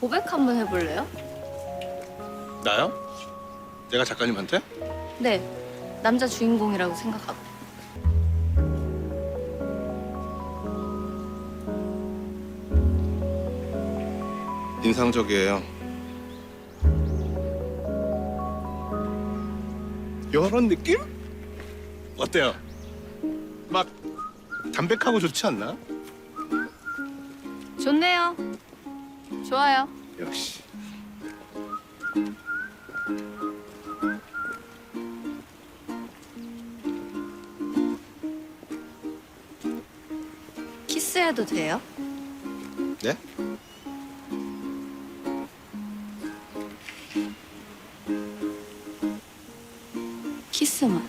고백 한번 해볼래요? 나요? 내가 작가님한테? 네, 남자 주인공이라고 생각하고. 인상적이에요. 이런 느낌? 어때요? 막 담백하고 좋지 않나? 좋네요. 좋아요. 역시. 키스해도 돼요? 네? 키스만.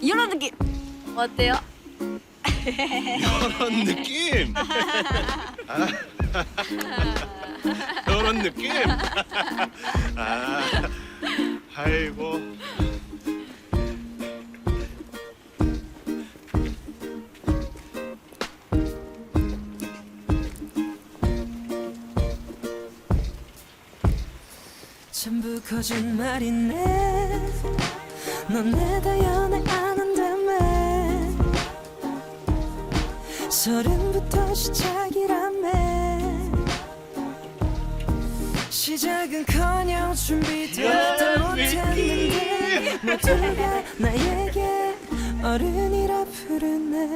이런 느낌 어때요? 이런 느낌? 아, 이런 느낌? 아, 아이고. 전부 거짓말이네 넌 내 다 연애 안한 서른부터 시작이라며. 시작은커녕 준비도 다 못했는데 모두가 나에게 어른이라 부르네